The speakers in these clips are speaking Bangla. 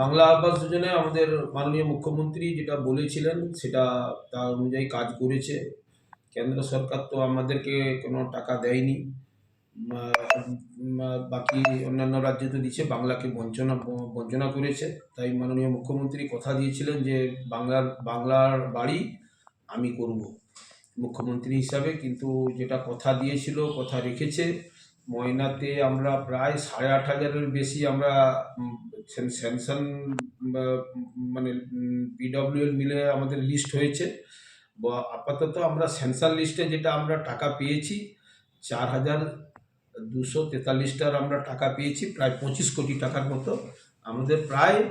বাংলা আবাস যোজনায় আমাদের মাননীয় মুখ্যমন্ত্রী যেটা বলেছিলেন, সেটা তার অনুযায়ী কাজ করেছে। কেন্দ্র সরকার তো আমাদেরকে কোনো টাকা দেয়নি। বাকি অন্যান্য রাজ্যে তো দিচ্ছে, বাংলাকে বঞ্চনা বঞ্চনা করেছে। তাই মাননীয় মুখ্যমন্ত্রী কথা দিয়েছিলেন যে, বাংলার বাংলার বাড়ি আমি করব। মুখ্যমন্ত্রী হিসাবে কিন্তু যেটা কথা দিয়েছিল, কথা রেখেছে ময়নাতে আমরা প্রায় সাড়ে আট হাজারের বেশি আমরা স্যাংশন মানে পিডব্লিউএল মিলে আমাদের লিস্ট হয়েছে। বা, আপাতত আমরা স্যাংশন লিস্টে যেটা আমরা টাকা পেয়েছি, চার হাজার দুশো তেতাল্লিশটার আমরা টাকা পেয়েছি, প্রায় পঁচিশ কোটি টাকার মতো। আমাদের প্রায়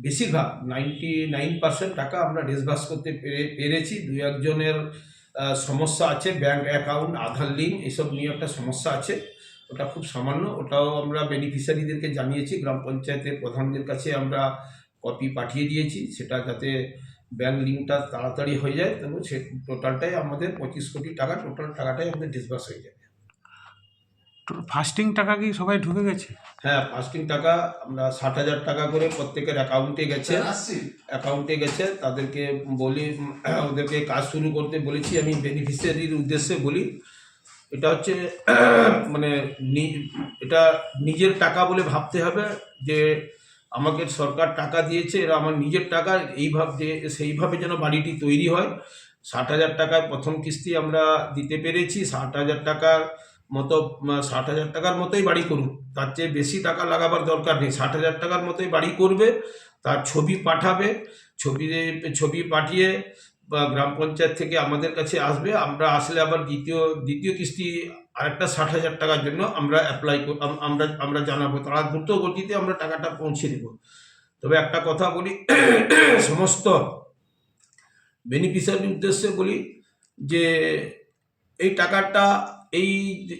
বেশিরভাগ নাইনটি নাইন পার্সেন্ট টাকা আমরা ডিসবার্স করতে পেরে- পেরেছি। দু একজনের সমস্যা আছে ব্যাঙ্ক অ্যাকাউন্ট আধার লিঙ্ক এসব নিয়ে একটা সমস্যা আছে। ওটা খুব সামান্য, ওটাও আমরা বেনিফিশিয়ারিদেরকে জানিয়েছি, গ্রাম পঞ্চায়েতের প্রধানদের কাছে আমরা কপি পাঠিয়ে দিয়েছি, সেটা যাতে ব্যাংক লিঙ্কটা তাড়াতাড়ি হয়ে যায়। তবে সে টোটালটাই আমাদের পঁচিশ কোটি টাকা টোটাল টাকাটাই আমাদের ডিসবার্স হয়ে যাবে ফাস্টিং টাকা কি সবাই ঢুকে গেছে? হ্যাঁ ফাস্টিং টাকা আমরা ষাট হাজার টাকা করে প্রত্যেকের অ্যাকাউন্টে গেছে। অ্যাকাউন্টে গেছে তাদেরকে বলি ওদেরকে কাজ শুরু করতে বলেছি আমি বেনিফিশিয়ারির উদ্দেশ্যে বলি এটা হচ্ছে মানে নি- এটা নিজের টাকা বলে ভাবতে হবে যে আমাকে সরকার টাকা দিয়েছে এরা আমার নিজের টাকা এইভাবে যে সেইভাবে যেন বাড়িটি তৈরি হয়। ষাট হাজার টাকায় প্রথম কিস্তি আমরা দিতে পেরেছি ষাট হাজার টাকার মতো ষাট হাজার টাকার মতোই বাড়ি করুক। তার চেয়ে বেশি টাকা লাগাবার দরকার নেই। ষাট হাজার টাকার মতোই বাড়ি করবে, তার ছবি পাঠাবে, ছবি ছবি পাঠিয়ে, বা গ্রাম পঞ্চায়েত থেকে আমাদের কাছে আসবে। আমরা আসলে আবার দ্বিতীয় দ্বিতীয় কিস্তি আরেকটা ষাট হাজার টাকার জন্য আমরা অ্যাপ্লাই আমরা আমরা জানাব। তারা দ্রুত গতিতে আমরা টাকাটা পৌঁছে দেব। তবে একটা কথা বলি, সমস্ত বেনিফিশিয়ারির উদ্দেশ্যে বলি যে, এই টাকাটা এই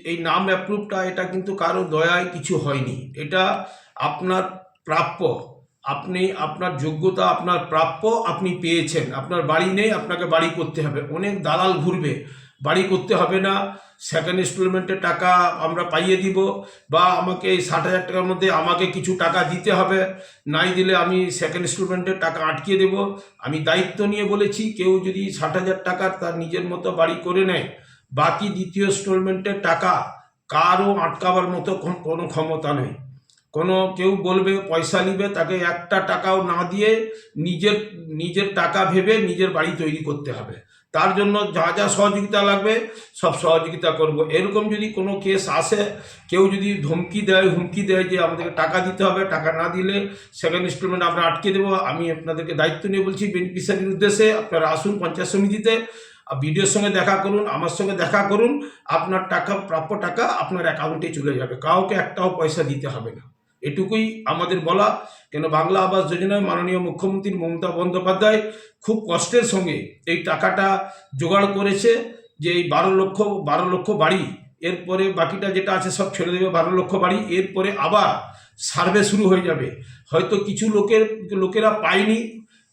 এই নাম অ্যাপ্রুভটা এটা কিন্তু কারও দয়ায় কিছু হয়নি। এটা আপনার প্রাপ্য। আপনি, আপনার যোগ্যতা আপনার প্রাপ্য, আপনি পেয়েছেন। আপনার বাড়ি নেই, আপনাকে বাড়ি করতে হবে। অনেক দালাল ঘুরবে। বাড়ি করতে হবে না। সেকেন্ড ইনস্টলমেন্টের টাকা আমরা পাইয়ে দিব বা আমাকে এই ষাট হাজার টাকার মধ্যে আমাকে কিছু টাকা দিতে হবে। নাই দিলে আমি সেকেন্ড ইনস্টলমেন্টের টাকা আটকিয়ে দেব। আমি দায়িত্ব নিয়ে বলেছি, কেউ যদি ষাট হাজার টাকার তার নিজের মতো বাড়ি করে নেয় বাকি দ্বিতীয় ইনস্টলমেন্টের টাকা কারও আটকাবার মতো কোনো ক্ষমতা নেই। কোনো, কেউ বলবে, পয়সা নিবে, তাকে একটা টাকাও না দিয়ে নিজের নিজের টাকা ভেবে নিজের বাড়ি তৈরি করতে হবে। তার জন্য যা যা সহযোগিতা লাগবে, সব সহযোগিতা করব। এরকম যদি কোনো কেস আসে, কেউ যদি ধমকি দেয়, হুমকি দেয় যে আমাদেরকে টাকা দিতে হবে, টাকা না দিলে সেকেন্ড ইনস্টলমেন্ট আমরা আটকে দেবো। আমি আপনাদেরকে দায়িত্ব নিয়ে বলছি বেনিফিশিয়ারির উদ্দেশ্যে আপনারা আসুন পঞ্চায়েত সমিতিতে। ভিডিওর সঙ্গে দেখা করুন, আমার সঙ্গে দেখা করুন, আপনার টাকা, প্রাপ্য টাকা আপনার অ্যাকাউন্টে চলে যাবে। কাউকে একটাও পয়সা দিতে হবে না। এটুকুই আমাদের বলা। কেন বাংলা আবাস যোজনায় মাননীয় মুখ্যমন্ত্রী মমতা বন্দ্যোপাধ্যায় খুব কষ্টের সঙ্গে এই টাকাটা জোগাড় করেছে যে এই বারো লক্ষ বারো লক্ষ বাড়ি, এরপরে বাকিটা যেটা আছে সব ছেড়ে দেবে বারো লক্ষ বাড়ি, এরপরে আবার সার্ভে শুরু হয়ে যাবে। হয়তো কিছু লোকের, লোকেরা পায়নি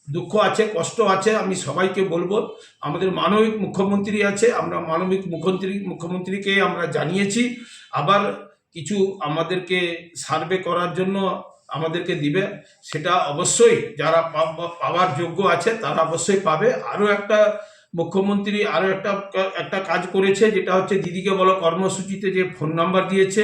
দুঃখ আছে, কষ্ট আছে, আমি সবাইকে বলব। আমাদের মানবিক মুখ্যমন্ত্রী আছে, আমরা মানবিক মুখ্যমন্ত্রী, মুখ্যমন্ত্রীকে আমরা জানিয়েছি। আবার কিছু আমাদেরকে সার্ভে করার জন্য আমাদেরকে দিবে, সেটা অবশ্যই যারা পাওয়ার যোগ্য আছে, তারা অবশ্যই পাবে। আরও একটা মুখ্যমন্ত্রী, আরও একটা একটা কাজ করেছে, যেটা হচ্ছে দিদিকে বলো, কর্মসূচিতে যে ফোন নাম্বার দিয়েছে,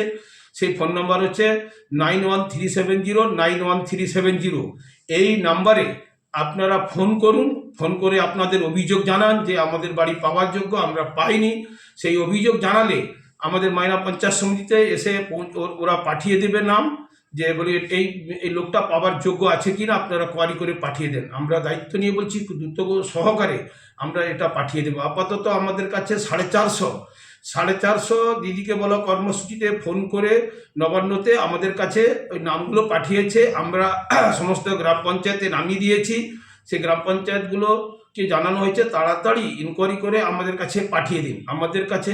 সেই ফোন নাম্বার হচ্ছে nine one three seven zero, nine one three seven zero. এই নাম্বারে আপনারা ফোন করুন, ফোন করে আপনাদের অভিযোগ জানান যে আমাদের বাড়ি পাওয়ার যোগ্য, আমরা পাইনি। সেই অভিযোগ জানালে আমাদের মাইনা পঞ্চায়েত সমিতিতে এসে ওরা পাঠিয়ে দেবে নাম, যে বলি এই এই লোকটা পাওয়ার যোগ্য আছে কি না আপনারা কোয়ারি করে পাঠিয়ে দেন। আমরা দায়িত্ব নিয়ে বলছি দ্রুত সহকারে আমরা এটা পাঠিয়ে দেবো। আপাতত আমাদের কাছে সাড়ে চারশো সাড়ে চারশো দিদিকে বলো কর্মসূচিতে ফোন করে নবান্নতে আমাদের কাছে ওই নামগুলো পাঠিয়েছে। আমরা সমস্ত গ্রাম পঞ্চায়েতে নামিয়ে দিয়েছি। সেই গ্রাম পঞ্চায়েতগুলোকে জানানো হয়েছে, তাড়াতাড়ি ইনকোয়ারি করে আমাদের কাছে পাঠিয়ে দিন। আমাদের কাছে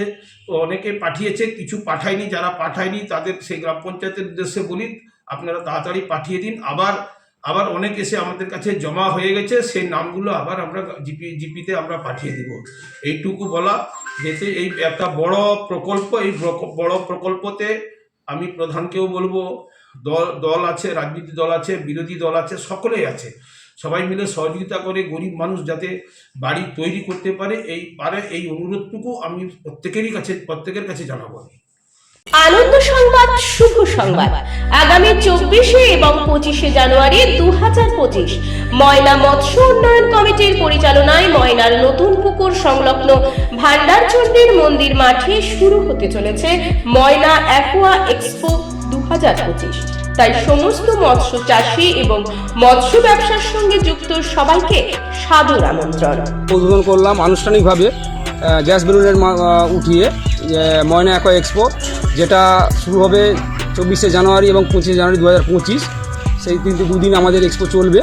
অনেকে পাঠিয়েছে, কিছু পাঠায়নি, যারা পাঠায়নি তাদের সেই গ্রাম পঞ্চায়েতের উদ্দেশ্যে বলি, আপনারা তাড়াতাড়ি পাঠিয়ে দিন। আবার আবার অনেক এসে আমাদের কাছে জমা হয়ে গেছে, সেই নামগুলো আবার আমরা জিপি জিপিতে আমরা পাঠিয়ে দিব। এইটুকু বলা যেতে এই একটা বড় প্রকল্প, এই বড় প্রকল্পতে আমি প্রধানকেও বলব, দল দল আছে, রাজনীতি দল আছে, বিরোধী দল আছে, সকলেই আছে। সবাই মিলে সহযোগিতা করে গরিব মানুষ যাতে বাড়ি তৈরি করতে পারে, এই পারে এই অনুরোধটুকু আমি প্রত্যেকেরই কাছে, প্রত্যেকের কাছে জানাব আমি। আনন্দ সংবাদ, শুভ সংবাদ। আগামী চব্বিশে এবং পঁচিশে জানুয়ারি দু হাজার পঁচিশ, ময়না মৎস্য উন্নয়ন কমিটির পরিচালনায় ময়নার নতুন পুকুর সংলগ্ন ভান্ডারচণ্ডীর মন্দির মাঠে শুরু হতে চলেছে ময়না অ্যাকোয়া এক্সপো দু হাজার পঁচিশ। তাই সমস্ত মৎস্য চাষী এবং মৎস্য ব্যবসার সঙ্গে যুক্ত সবাইকে সাদর আমন্ত্রণ। উদ্বোধন করলাম আনুষ্ঠানিকভাবে গ্যাস বেলুনের উঠিয়ে ময়না অ্যাকো এক্সপো। যেটা শুরু হবে চব্বিশে জানুয়ারি এবং পঁচিশে জানুয়ারি দু হাজার পঁচিশ। সেই কিন্তু দুদিন আমাদের এক্সপো চলবে।